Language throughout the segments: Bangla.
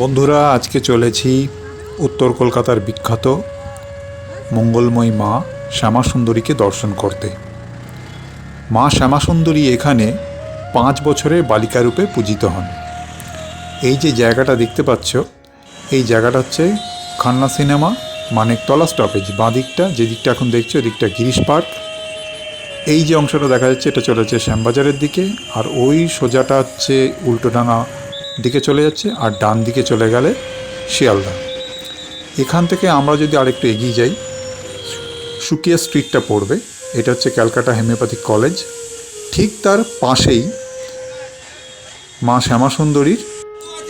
বন্ধুরা, আজকে চলেছি উত্তর কলকাতার বিখ্যাত মঙ্গলময়ী মা শ্যামাসুন্দরীকে দর্শন করতে। মা শ্যামাসুন্দরী এখানে পাঁচ বছরের বালিকা রূপে পূজিত হন। এই যে জায়গাটা দেখতে পাচ্ছ, এই জায়গাটা হচ্ছে খান্না সিনেমা, মানিকতলা স্টপেজ। বাঁ দিকটা, যে দিকটা এখন দেখছ ওদিকটা গিরিশ পার্ক। এই যে অংশটা দেখা যাচ্ছে, এটা চলেছে শ্যামবাজারের দিকে। আর ওই সোজাটা হচ্ছে উল্টোডাঙা দিকে চলে যাচ্ছে আর ডান দিকে চলে গেলে শিয়ালদা। এখান থেকে আমরা যদি আরেকটু এগিয়ে যাই সুকিয়া স্ট্রিটটা পড়বে। এটা হচ্ছে ক্যালকাটা হোমিওপ্যাথিক কলেজ। ঠিক তার পাশেই মা শ্যামা সুন্দরীর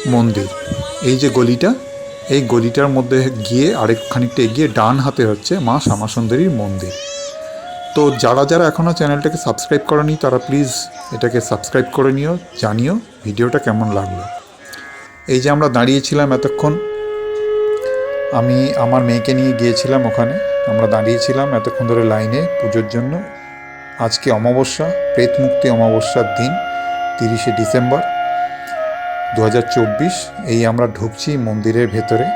মন্দির। এই যে গলিটা, এই গলিটার মধ্যে গিয়ে আরেক খানিকটা এগিয়ে ডান হাতে হচ্ছে মা শ্যামা সুন্দরীর মন্দির। তো যারা যারা এখনও চ্যানেলটাকে সাবস্ক্রাইব করেনি, তারা প্লিজ এটাকে সাবস্ক্রাইব করে নিও, জানিও ভিডিওটা কেমন লাগল। এই যে আমরা দাঁড়িয়েছিলাম এতক্ষণ, আমি আমার মেয়েকে নিয়ে গিয়েছিলাম ওখানে, আমরা দাঁড়িয়েছিলাম এতক্ষণ ধরে লাইনে পুজোর জন্য। আজকে অমাবস্যা প্রেত মুক্তি অমাবস্যার দিন, তিরিশে ডিসেম্বর দু হাজার চব্বিশ, এই আমরা ঢুকছি মন্দিরের ভেতরে।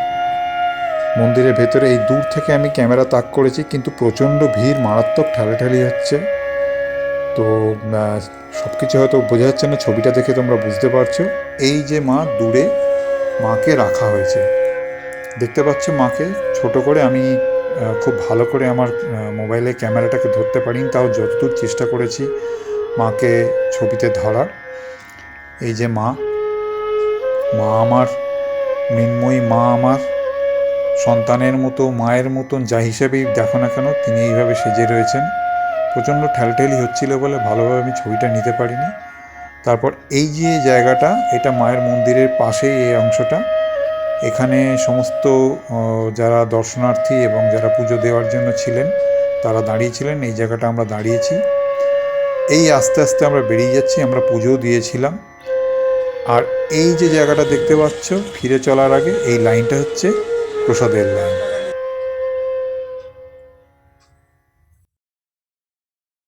মন্দিরের ভেতরে, এই দূর থেকে আমি ক্যামেরা তাক করেছি, কিন্তু প্রচণ্ড ভিড়, মারাত্মক ঠেলাঠেলি হচ্ছে। তো সব কিছু হয়তো বোঝা যাচ্ছে না, ছবিটা দেখে তোমরা বুঝতে পারছ। এই যে মা দূরে মাকে রাখা হয়েছে। দেখতে পাচ্ছ মাকে, ছোট করে আমি খুব ভালো করে আমার মোবাইলে ক্যামেরাটাকে ধরতে পারিনি তাও যতদূর চেষ্টা করেছি মাকে ছবিতে ধরার। এই যে মা মা আমার, মৃন্ময়ী মা আমার সন্তানের মতো, মায়ের মতন যা হিসেবেই দেখো না কেন, তিনি এইভাবে সেজে রয়েছেন। প্রচণ্ড ঠেলঠেলি হচ্ছিল বলে ভালোভাবে আমি ছবিটা নিতে পারিনি। তারপর এই যে জায়গাটা, এটা মায়ের মন্দিরের পাশেই এই অংশটা। এখানে সমস্ত যারা দর্শনার্থী এবং যারা পুজো দেওয়ার জন্য ছিলেন, তারা দাঁড়িয়েছিলেন এই জায়গাটা আমরা দাঁড়িয়েছি। এই আস্তে আস্তে আমরা বেরিয়ে যাচ্ছি, আমরা পুজোও দিয়েছিলাম। আর এই যে জায়গাটা দেখতে পাচ্ছ, ফিরে চলার আগে এই লাইনটা হচ্ছে প্রসাদের লাইন